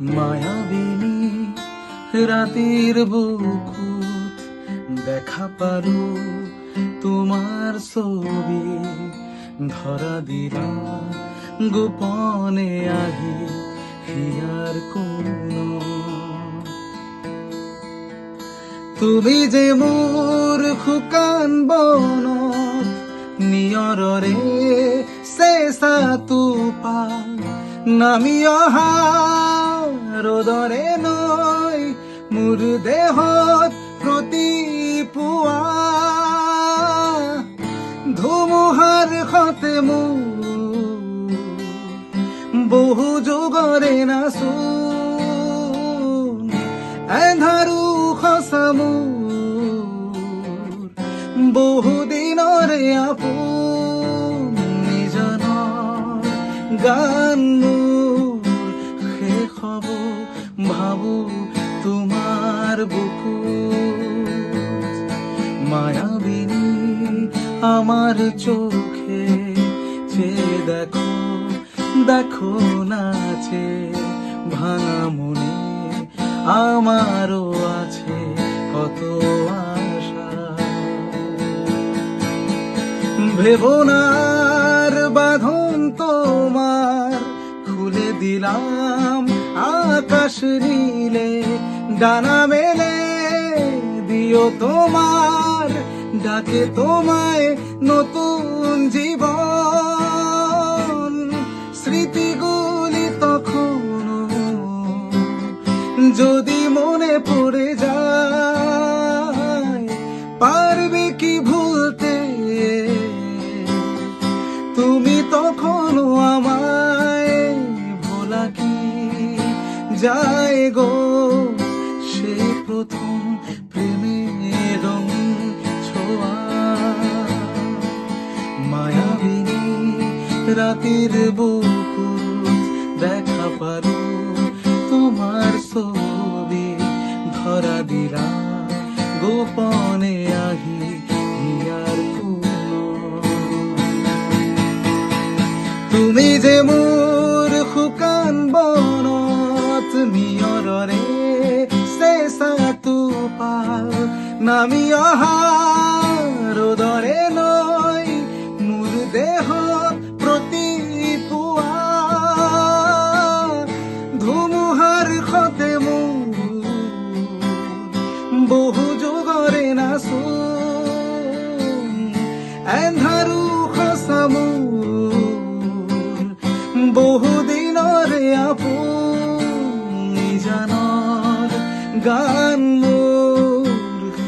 মায়াবিনী, রাতির বুকুত দেখা পারু তোমার ছবি। ধরা দিলা গোপনে আহি হিয়ার কোন। তুমি যে মোৰ শুকান বনত নিয়ৰৰে চেঁচা টোপা নামি অহা ৰ'দৰে নৈ মোৰ দেহত প্ৰতি পুৱা ধুমুহাৰ সতে মোৰ বহু যুগৰে নাচো এন্ধাৰো সঁচা মোৰ বহু দিনৰে আপোন। গান হ'ব, ভাবো তোমার বুকু মায়াবিনী আমার চোখে যে দেখো দেখো নাচে ভাঙা মনে আমারও আছে কত আশা। ভেবনার বাঁধন তোমার, খুলে দিলাম আকাশ নীলে ডানা মেলে দিও তোমার ডাকে তোমায় নতুন জীবন। যায় গো সেই প্রথম প্রেমের মায়াবিনী, রাতের বুকু দেখা পারো, তোমার ছবি ধরা দিলা। গোপনে আহি তুমি যে বনত নিয়ৰৰে চেঁচা টোপাল নামি অহা ৰ'দৰে গান মোর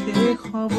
শেষ হ'ব